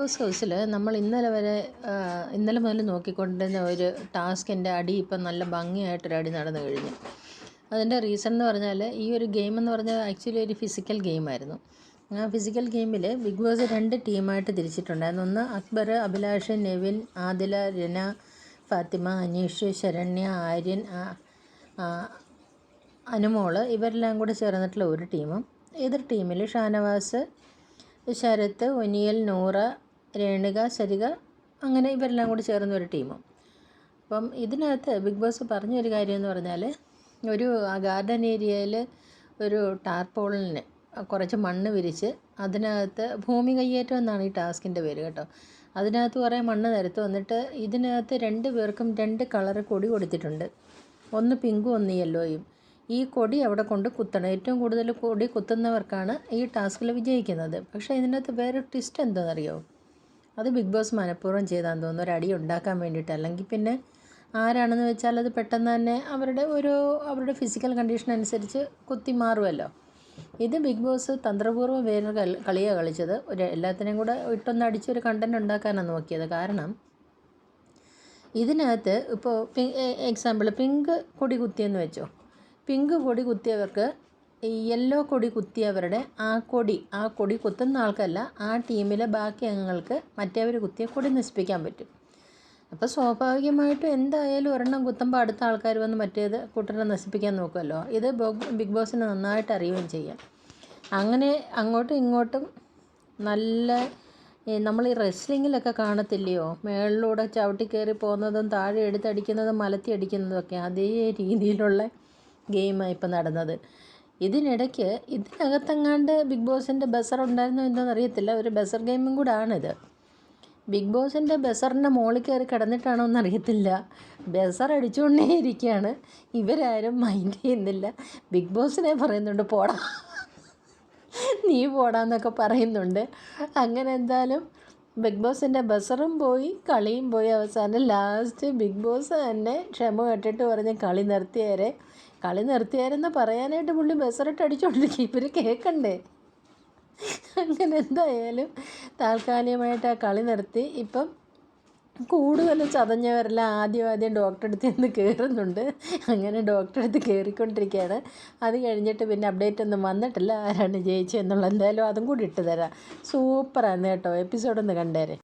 House ഹൗസിൽ നമ്മൾ ഇന്നലെ വരെ ഇന്നലെ മുതൽ നോക്കിക്കൊണ്ടിരുന്ന ഒരു ടാസ്കിന്റെ അടി ഇപ്പം നല്ല ഭംഗിയായിട്ടൊരു അടി നടന്നു കഴിഞ്ഞു. അതിന്റെ റീസൺ എന്ന് പറഞ്ഞാൽ ഈ ഒരു ഗെയിം എന്ന് പറഞ്ഞാൽ ആക്ച്വലി ഒരു ഫിസിക്കൽ ഗെയിമായിരുന്നു ആ ഫിസിക്കൽ ഗെയിമിൽ ബിഗ് ബോസ് രണ്ട് ടീമായിട്ട് തിരിച്ചിട്ടുണ്ടായിരുന്നു. ഒന്ന് അക്ബർ അഭിലാഷ് നെവിൻ ആദില രന ഫാത്തിമ അനീഷ് ശരണ്യ ആര്യൻ അനുമോൾ ഇവരെല്ലാം കൂടി ചേർന്നിട്ടുള്ള ഒരു ടീമും എതിർ ടീമിൽ ഷാനവാസ് ശരത്ത് ഒനിയൽ നൂറ രേണുക സരിക അങ്ങനെ ഇവരെല്ലാം കൂടി ചേർന്ന ഒരു ടീമും. അപ്പം ഇതിനകത്ത് ബിഗ് ബോസ് പറഞ്ഞൊരു കാര്യം എന്ന് പറഞ്ഞാൽ ഒരു ഗാർഡൻ ഏരിയയിൽ ഒരു ടാർപോളിന് കുറച്ച് മണ്ണ് വിരിച്ച് അതിനകത്ത് ഭൂമി കയ്യേറ്റം എന്നാണ് ഈ ടാസ്കിന്റെ പേര് കേട്ടോ. അതിനകത്ത് കുറേ മണ്ണ് നിരത്ത് വന്നിട്ട് ഇതിനകത്ത് രണ്ട് പേർക്കും രണ്ട് കളറ് കൊടി കൊടുത്തിട്ടുണ്ട്. ഒന്ന് പിങ്കും ഒന്ന് യെല്ലോയും. ഈ കൊടി അവിടെ കൊണ്ട് കുത്തണം. ഏറ്റവും കൂടുതൽ കൊടി കുത്തുന്നവർക്കാണ് ഈ ടാസ്കിൽ വിജയിക്കുന്നത്. പക്ഷേ ഇതിനകത്ത് വേറെ ട്വിസ്റ്റ് എന്താണെന്നറിയോ അത് ബിഗ് ബോസ് മനഃപൂർവം ചെയ്താന്ന് തോന്നുന്നു. ഒരു അടി ഉണ്ടാക്കാൻ വേണ്ടിയിട്ട്. അല്ലെങ്കിൽ പിന്നെ ആരാണെന്ന് വെച്ചാൽ അത് പെട്ടെന്ന് തന്നെ അവരുടെ ഒരു അവരുടെ ഫിസിക്കൽ കണ്ടീഷൻ അനുസരിച്ച് കുത്തി മാറുമല്ലോ ഇത് ബിഗ് ബോസ് തന്ത്രപൂർവം വേറെ കളിയാണ് കളിച്ചത്. ഒരു എല്ലാത്തിനെയും കൂടെ ഇട്ടൊന്ന് അടിച്ചൊരു കണ്ടന്റ് ഉണ്ടാക്കാനാണ് നോക്കിയത്. കാരണം ഇതിനകത്ത് ഇപ്പോൾ എക്സാമ്പിൾ പിങ്ക് കൊടി കുത്തിയെന്ന് വെച്ചോ. പിങ്ക് കൊടി കുത്തിയവർക്ക് യെല്ലോ കൊടി കുത്തിയവരുടെ ആ കൊടി ആ കൊടി കുത്തുന്ന ആൾക്കല്ല ആ ടീമിലെ ബാക്കി അംഗങ്ങൾക്ക് മറ്റേവർ കുത്തിയ കൊടി നശിപ്പിക്കാൻ പറ്റും. അപ്പോൾ സ്വാഭാവികമായിട്ടും എന്തായാലും ഒരെണ്ണം കുത്തുമ്പോൾ അടുത്ത ആൾക്കാർ വന്ന് മറ്റേത് കൂട്ടരെ നശിപ്പിക്കാൻ നോക്കുമല്ലോ ഇത് ബിഗ് ബോസിന് നന്നായിട്ട് അറിയുകയും ചെയ്യാം. അങ്ങനെ അങ്ങോട്ടും ഇങ്ങോട്ടും നല്ല നമ്മൾ ഈ റെസ്ലിങ്ങിലൊക്കെ കാണത്തില്ലയോ? മേളിലൂടെ ചവിട്ടി കയറി പോകുന്നതും താഴെ എടുത്തടിക്കുന്നതും മലത്തി അടിക്കുന്നതും ഒക്കെ അതേ രീതിയിലുള്ള ഗെയിമാണ് ഇപ്പം നടന്നത്. ഇതിനിടയ്ക്ക് ഇതിനകത്തെങ്ങാണ്ട് ബിഗ് ബോസിന്റെ ബസർ ഉണ്ടായിരുന്നോ എന്തോന്ന് അറിയത്തില്ല ഒരു ബസർ ഗെയിമും കൂടെ ആണിത് ബിഗ് ബോസിന്റെ ബസറിന്റെ മുകളിൽ കയറി കിടന്നിട്ടാണോ എന്നറിയത്തില്ല. ബസർ അടിച്ചുകൊണ്ടേ ഇരിക്കുകയാണ്. ഇവരാരും മൈൻഡ് ചെയ്യുന്നില്ല. ബിഗ് ബോസിനെ പറയുന്നുണ്ട് പോടാ. നീ പോടാന്നൊക്കെ പറയുന്നുണ്ട്. അങ്ങനെ എന്തായാലും ബിഗ് ബോസിന്റെ ബസറും പോയി കളിയും പോയി. അവസാനം ലാസ്റ്റ് ബിഗ് ബോസ് തന്നെ ക്ഷമ കെട്ടിട്ട് പറഞ്ഞ് കളി നിർത്തിയേരെ. കളി നിർത്തിയാരെന്ന് പറയാനായിട്ട് പുള്ളി ബസറിട്ട് അടിച്ചോണ്ടിരിക്കും. ഇവർ കേൾക്കണ്ടേ അങ്ങനെ എന്തായാലും താൽക്കാലികമായിട്ട് ആ കളി നിർത്തി. ഇപ്പം കൂടുതൽ ചതഞ്ഞവരെല്ലാം ആദ്യം ആദ്യം ഡോക്ടറെ അടുത്ത് നിന്ന് കയറുന്നുണ്ട് അങ്ങനെ ഡോക്ടറെ അടുത്ത് കയറിക്കൊണ്ടിരിക്കുകയാണ് അത് കഴിഞ്ഞിട്ട് പിന്നെ അപ്ഡേറ്റ് ഒന്നും വന്നിട്ടില്ല. ആരാണ് ജയിച്ചത് എന്നുള്ള എന്തായാലും അതും കൂടി ഇട്ട് തരാം. സൂപ്പറാണ് കേട്ടോ. എപ്പിസോഡൊന്ന് കണ്ടേരെ.